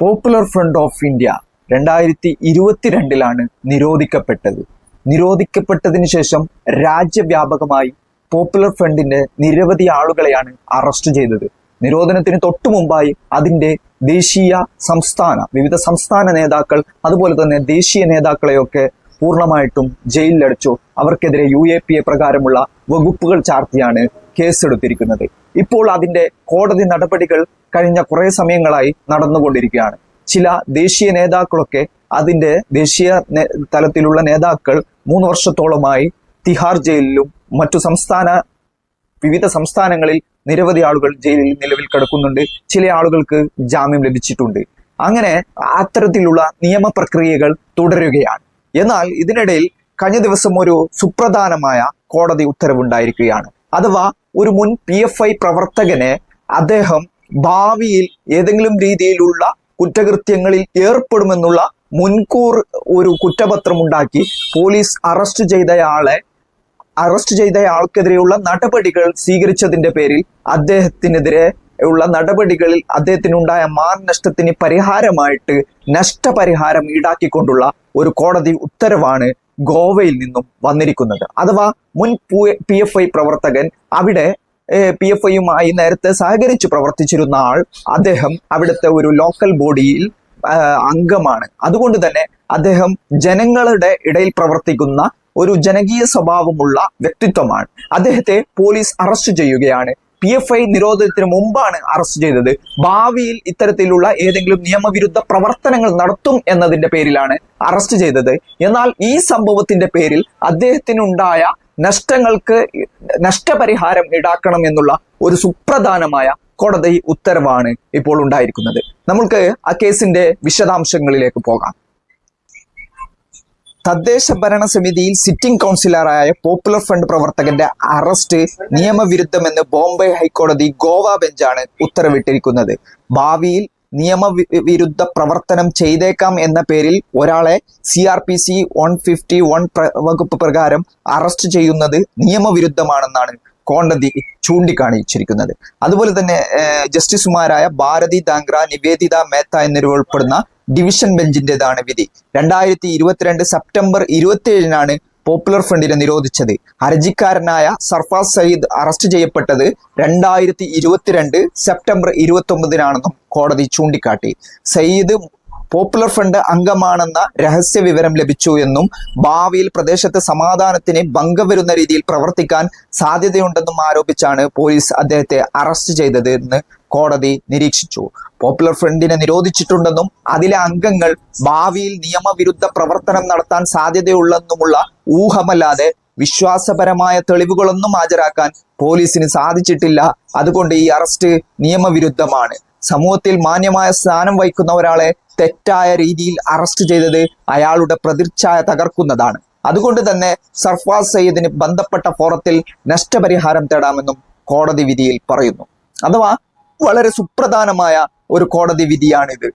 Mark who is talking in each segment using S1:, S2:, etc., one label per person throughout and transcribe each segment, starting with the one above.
S1: Popular front of India രണ്ടായിരത്തി ഇരുപത്തിരണ്ടിലാണ് നിരോധിക്കപ്പെട്ടത്. നിരോധിക്കപ്പെട്ടതിന് ശേഷം രാജ്യവ്യാപകമായി പോപ്പുലർ ഫ്രണ്ടിന്റെ നിരവധി ആളുകളെയാണ് അറസ്റ്റ് ചെയ്തത്. നിരോധനത്തിന് തൊട്ടു മുമ്പായി അതിന്റെ ദേശീയ സംസ്ഥാന വിവിധ സംസ്ഥാന നേതാക്കൾ അതുപോലെ തന്നെ ദേശീയ നേതാക്കളെയൊക്കെ പൂർണമായിട്ടും ജയിലിലടച്ചു. അവർക്കെതിരെ യു എ പി എ പ്രകാരമുള്ള വകുപ്പുകൾ ചാർത്തിയാണ് കേസെടുത്തിരിക്കുന്നത്. ഇപ്പോൾ അതിന്റെ കോടതി നടപടികൾ കഴിഞ്ഞ കുറേ സമയങ്ങളായി നടന്നുകൊണ്ടിരിക്കുകയാണ്. ചില ദേശീയ നേതാക്കളൊക്കെ അതിന്റെ ദേശീയ തലത്തിലുള്ള നേതാക്കൾ മൂന്ന് വർഷത്തോളമായി തിഹാർ ജയിലിലും മറ്റു സംസ്ഥാന വിവിധ സംസ്ഥാനങ്ങളിൽ നിരവധി ആളുകൾ ജയിലിൽ നിലവിൽ കിടക്കുന്നുണ്ട്. ചില ആളുകൾക്ക് ജാമ്യം ലഭിച്ചിട്ടുണ്ട്. അങ്ങനെ അത്തരത്തിലുള്ള നിയമ പ്രക്രിയകൾ തുടരുകയാണ്. എന്നാൽ ഇതിനിടയിൽ കഴിഞ്ഞ ദിവസം ഒരു സുപ്രധാനമായ കോടതി ഉത്തരവുണ്ടായിരിക്കുകയാണ്. അഥവാ ഒരു മുൻ പി എഫ് ഐ പ്രവർത്തകനെ അദ്ദേഹം ഭാവിയിൽ ഏതെങ്കിലും രീതിയിലുള്ള കുറ്റകൃത്യങ്ങളിൽ ഏർപ്പെടുമെന്നുള്ള മുൻകൂർ ഒരു കുറ്റപത്രം ഉണ്ടാക്കി പോലീസ് അറസ്റ്റ് ചെയ്തയാളെ അറസ്റ്റ് ചെയ്തയാൾക്കെതിരെയുള്ള നടപടികൾ സ്വീകരിച്ചതിന്റെ പേരിൽ അദ്ദേഹത്തിനെതിരെ ഉള്ള നടപടികളിൽ അദ്ദേഹത്തിനുണ്ടായ മാനനഷ്ടത്തിന് പരിഹാരമായിട്ട് നഷ്ടപരിഹാരം ഈടാക്കിക്കൊണ്ടുള്ള ഒരു കോടതി ഉത്തരവാണ് ഗോവയിൽ നിന്നും വന്നിരിക്കുന്നത്. അഥവാ മുൻ പി എഫ് ഐ പ്രവർത്തകൻ അവിടെ പി എഫ് ഐയുമായി നേരത്തെ സഹകരിച്ച് പ്രവർത്തിച്ചിരുന്ന ആൾ അദ്ദേഹം അവിടുത്തെ ഒരു ലോക്കൽ ബോഡിയിൽ അംഗമാണ്. അതുകൊണ്ട് തന്നെ അദ്ദേഹം ജനങ്ങളുടെ ഇടയിൽ പ്രവർത്തിക്കുന്ന ഒരു ജനകീയ സ്വഭാവമുള്ള വ്യക്തിത്വമാണ്. അദ്ദേഹത്തെ പോലീസ് അറസ്റ്റ് ചെയ്യുകയാണ്. പി എഫ് ഐ നിരോധനത്തിന് മുമ്പാണ് അറസ്റ്റ് ചെയ്തത്. ഭാവിയിൽ ഇത്തരത്തിലുള്ള ഏതെങ്കിലും നിയമവിരുദ്ധ പ്രവർത്തനങ്ങൾ നടത്തും എന്നതിന്റെ പേരിലാണ് അറസ്റ്റ് ചെയ്തത്. എന്നാൽ ഈ സംഭവത്തിന്റെ പേരിൽ അദ്ദേഹത്തിനുണ്ടായ നഷ്ടങ്ങൾക്ക് നഷ്ടപരിഹാരം ഈടാക്കണം എന്നുള്ള ഒരു സുപ്രധാനമായ കോടതി ഉത്തരവാണ് ഇപ്പോൾ ഉണ്ടായിരിക്കുന്നത്. നമ്മൾക്ക് ആ കേസിന്റെ വിശദാംശങ്ങളിലേക്ക് പോകാം. തദ്ദേശ ഭരണ സമിതിയിൽ സിറ്റിംഗ് കൗൺസിലറായ പോപ്പുലർ ഫ്രണ്ട് പ്രവർത്തകന്റെ അറസ്റ്റ് നിയമവിരുദ്ധമെന്ന് ബോംബെ ഹൈക്കോടതി ഗോവ ബെഞ്ചാണ് ഉത്തരവിട്ടിരിക്കുന്നത്. ഭാവിയിൽ നിയമവിരുദ്ധ പ്രവർത്തനം ചെയ്തേക്കാം എന്ന പേരിൽ ഒരാളെ C R P C one fifty one വകുപ്പ് പ്രകാരം അറസ്റ്റ് ചെയ്യുന്നത് നിയമവിരുദ്ധമാണെന്നാണ് കോടതി ചൂണ്ടിക്കാണിച്ചിരിക്കുന്നത്. അതുപോലെ തന്നെ ജസ്റ്റിസുമാരായ ഭാരതി ദാങ്ക്ര നിവേദിത മേത്ത എന്നിവർ ഉൾപ്പെടുന്ന ഡിവിഷൻ ബെഞ്ചിന്റേതാണ് വിധി. രണ്ടായിരത്തി ഇരുപത്തിരണ്ട് സെപ്റ്റംബർ ഇരുപത്തിയേഴിനാണ് പോപ്പുലർ ഫ്രണ്ടിനെ നിരോധിച്ചത്. ഹർജിക്കാരനായ സർഫാസ് സയ്യിദ് അറസ്റ്റ് ചെയ്യപ്പെട്ടത് രണ്ടായിരത്തി ഇരുപത്തിരണ്ട് സെപ്റ്റംബർ ഇരുപത്തി ഒമ്പതിനാണെന്നും കോടതി ചൂണ്ടിക്കാട്ടി. സയ്യിദ് പോപ്പുലർ ഫ്രണ്ട് അംഗമാണെന്ന രഹസ്യ വിവരം ലഭിച്ചു എന്നും ഭാവിയിൽ പ്രദേശത്ത് സമാധാനത്തിന് ഭംഗം വരുന്ന രീതിയിൽ പ്രവർത്തിക്കാൻ സാധ്യതയുണ്ടെന്നും ആരോപിച്ചാണ് പോലീസ് അദ്ദേഹത്തെ അറസ്റ്റ് ചെയ്തത് എന്ന് കോടതി നിരീക്ഷിച്ചു. പോപ്പുലർ ഫ്രണ്ടിനെ നിരോധിച്ചിട്ടുണ്ടെന്നും അതിലെ അംഗങ്ങൾ ഭാവിയിൽ നിയമവിരുദ്ധ പ്രവർത്തനം നടത്താൻ സാധ്യതയുള്ളെന്നുമുള്ള ഊഹമല്ലാതെ വിശ്വാസപരമായ തെളിവുകളൊന്നും ഹാജരാക്കാൻ പോലീസിന് സാധിച്ചിട്ടില്ല. അതുകൊണ്ട് ഈ അറസ്റ്റ് നിയമവിരുദ്ധമാണ്. സമൂഹത്തിൽ മാന്യമായ സ്ഥാനം വഹിക്കുന്ന ഒരാളെ തെറ്റായ രീതിയിൽ അറസ്റ്റ് ചെയ്തത് അയാളുടെ പ്രതിച്ഛായ തകർക്കുന്നതാണ്. അതുകൊണ്ട് തന്നെ സർഫാസ് സയ്യിദിന് ബന്ധപ്പെട്ട ഫോറത്തിൽ നഷ്ടപരിഹാരം തേടാമെന്നും കോടതി വിധിയിൽ പറയുന്നു. അഥവാ വളരെ സുപ്രധാനമായ ഒരു കോടതി വിധിയാണിത്.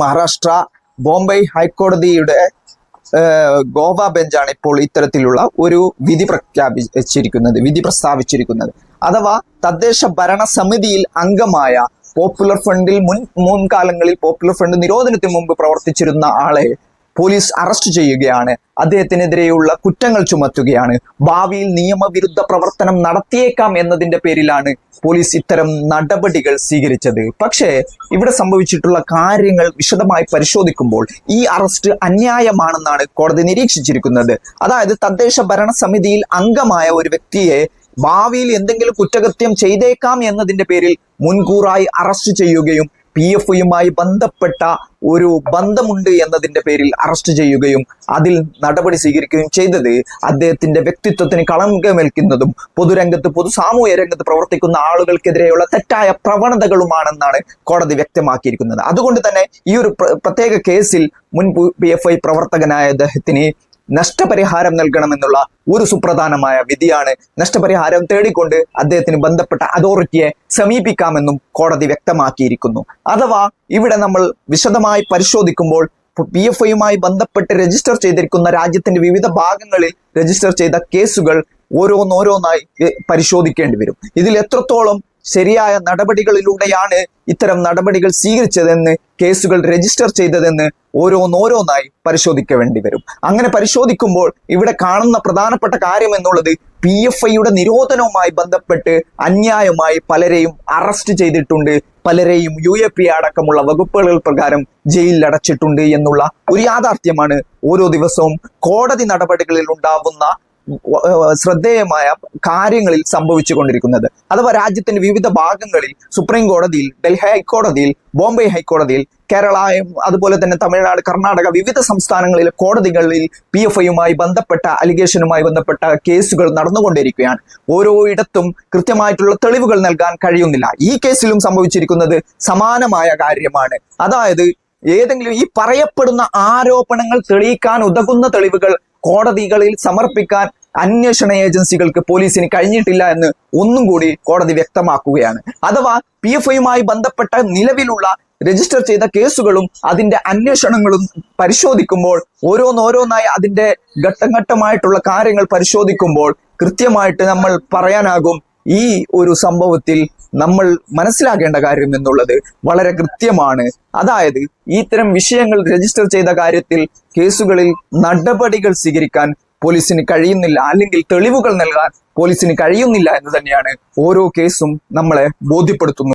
S1: മഹാരാഷ്ട്ര ബോംബെ ഹൈക്കോടതിയുടെ ഗോവ ബെഞ്ചാണ് ഇപ്പോൾ ഇത്തരത്തിലുള്ള ഒരു വിധി പ്രഖ്യാപിച്ചിരിക്കുന്നത് വിധി പ്രസ്താവിച്ചിരിക്കുന്നത്. അഥവാ തദ്ദേശ ഭരണ സമിതിയിൽ അംഗമായ പോപ്പുലർ ഫ്രണ്ടിൽ മുൻ മുൻകാലങ്ങളിൽ പോപ്പുലർ ഫ്രണ്ട് നിരോധനത്തിന് മുമ്പ് പ്രവർത്തിച്ചിരുന്ന ആളെ പോലീസ് അറസ്റ്റ് ചെയ്യുകയാണ്. അദ്ദേഹത്തിനെതിരെയുള്ള കുറ്റങ്ങൾ ചുമത്തുകയാണ്. ഭാവിയിൽ നിയമവിരുദ്ധ പ്രവർത്തനം നടത്തിയേക്കാം എന്നതിന്റെ പേരിലാണ് പോലീസ് ഇത്തരം നടപടികൾ സ്വീകരിച്ചത്. പക്ഷേ ഇവിടെ സംഭവിച്ചിട്ടുള്ള കാര്യങ്ങൾ വിശദമായി പരിശോധിക്കുമ്പോൾ ഈ അറസ്റ്റ് അന്യായമാണെന്നാണ് കോടതി നിരീക്ഷിച്ചിരിക്കുന്നത്. അതായത് തദ്ദേശ ഭരണ സമിതിയിൽ അംഗമായ ഒരു വ്യക്തിയെ ഭാവിയിൽ എന്തെങ്കിലും കുറ്റകൃത്യം ചെയ്തേക്കാം എന്നതിന്റെ പേരിൽ മുൻകൂറായി അറസ്റ്റ് ചെയ്യുകയും പി എഫുമായി ബന്ധപ്പെട്ട ഒരു ബന്ധമുണ്ട് എന്നതിന്റെ പേരിൽ അറസ്റ്റ് ചെയ്യുകയും അതിൽ നടപടി സ്വീകരിക്കുകയും ചെയ്തത് അദ്ദേഹത്തിന്റെ വ്യക്തിത്വത്തിന് കളങ്കമേൽക്കുന്നതും പൊതുരംഗത്ത് പൊതു സാമൂഹ്യ രംഗത്ത് പ്രവർത്തിക്കുന്ന ആളുകൾക്കെതിരെയുള്ള തെറ്റായ പ്രവണതകളുമാണെന്നാണ് കോടതി വ്യക്തമാക്കിയിരിക്കുന്നത്. അതുകൊണ്ട് തന്നെ ഈ ഒരു പ്രത്യേക കേസിൽ മുൻ പി എഫ് ഐ പ്രവർത്തകനായ അദ്ദേഹത്തിന് നഷ്ടപരിഹാരം നൽകണമെന്നുള്ള ഒരു സുപ്രധാനമായ വിധിയാണ് നഷ്ടപരിഹാരം തേടിക്കൊണ്ട് അദ്ദേഹത്തിന് ബന്ധപ്പെട്ട അതോറിറ്റിയെ സമീപിക്കാമെന്നും കോടതി വ്യക്തമാക്കിയിരിക്കുന്നു. അഥവാ ഇവിടെ നമ്മൾ വിശദമായി പരിശോധിക്കുമ്പോൾ പി എഫ് ഐയുമായി ബന്ധപ്പെട്ട് രജിസ്റ്റർ ചെയ്തിരിക്കുന്ന രാജ്യത്തിന്റെ വിവിധ ഭാഗങ്ങളിൽ രജിസ്റ്റർ ചെയ്ത കേസുകൾ ഓരോന്നോരോന്നായി പരിശോധിക്കേണ്ടി വരും. ഇതിൽ എത്രത്തോളം ശരിയായ നടപടികളിലൂടെയാണ് ഇത്തരം നടപടികൾ സ്വീകരിച്ചതെന്ന് കേസുകൾ രജിസ്റ്റർ ചെയ്തതെന്ന് ഓരോന്നോരോന്നായി പരിശോധിക്കേണ്ടി വരും. അങ്ങനെ പരിശോധിക്കുമ്പോൾ ഇവിടെ കാണുന്ന പ്രധാനപ്പെട്ട കാര്യം എന്നുള്ളത് പി എഫ് ഐയുടെ നിരോധനവുമായി ബന്ധപ്പെട്ട് അന്യായമായി പലരെയും അറസ്റ്റ് ചെയ്തിട്ടുണ്ട്. പലരെയും യു എ പി അടക്കമുള്ള വകുപ്പുകൾ പ്രകാരം ജയിലിൽ അടച്ചിട്ടുണ്ട് എന്നുള്ള ഒരു യാഥാർത്ഥ്യമാണ് ഓരോ ദിവസവും കോടതി നടപടികളിൽ ഉണ്ടാവുന്ന ശ്രദ്ധേയമായ കാര്യങ്ങളിൽ സംഭവിച്ചു കൊണ്ടിരിക്കുന്നത് അഥവാ രാജ്യത്തിന്റെ വിവിധ ഭാഗങ്ങളിൽ സുപ്രീം കോടതിയിൽ ഡൽഹി ഹൈക്കോടതിയിൽ ബോംബെ ഹൈക്കോടതിയിൽ കേരള അതുപോലെ തന്നെ തമിഴ്നാട് കർണാടക വിവിധ സംസ്ഥാനങ്ങളിലെ കോടതികളിൽ പി എഫ് ഐയുമായി ബന്ധപ്പെട്ട അലിഗേഷനുമായി ബന്ധപ്പെട്ട കേസുകൾ നടന്നുകൊണ്ടിരിക്കുകയാണ്. ഓരോ ഇടത്തും കൃത്യമായിട്ടുള്ള തെളിവുകൾ നൽകാൻ കഴിയുന്നില്ല. ഈ കേസിലും സംഭവിച്ചിരിക്കുന്നത് സമാനമായ കാര്യമാണ്. അതായത് ഏതെങ്കിലും ഈ പറയപ്പെടുന്ന ആരോപണങ്ങൾ തെളിയിക്കാൻ ഉതകുന്ന തെളിവുകൾ കോടതികളിൽ സമർപ്പിക്കാൻ അന്വേഷണ ഏജൻസികൾക്ക് പോലീസിന് കഴിഞ്ഞിട്ടില്ല എന്ന് ഒന്നും കൂടി കോടതി വ്യക്തമാക്കുകയാണ്. അഥവാ പി എഫ് ഐയുമായി ബന്ധപ്പെട്ട നിലവിലുള്ള രജിസ്റ്റർ ചെയ്ത കേസുകളും അതിന്റെ അന്വേഷണങ്ങളും പരിശോധിക്കുമ്പോൾ ഓരോന്നോരോന്നായി അതിന്റെ ഘട്ടം ഘട്ടമായിട്ടുള്ള കാര്യങ്ങൾ പരിശോധിക്കുമ്പോൾ കൃത്യമായിട്ട് നമ്മൾ പറയാനാകും ഈ ഒരു സംഭവത്തിൽ നമ്മൾ മനസ്സിലാക്കേണ്ട കാര്യം എന്നുള്ളത് വളരെ കൃത്യമാണ്. അതായത് ഇത്തരം വിഷയങ്ങൾ രജിസ്റ്റർ ചെയ്ത കാര്യത്തിൽ കേസുകളിൽ നടപടികൾ സ്വീകരിക്കാൻ പോലീസിന് കഴിയുന്നില്ല. അല്ലെങ്കിൽ തെളിവുകൾ നൽകാൻ പോലീസിന് കഴിയുന്നില്ല എന്ന് തന്നെയാണ് ഓരോ കേസും നമ്മളെ ബോധ്യപ്പെടുത്തുന്നത്.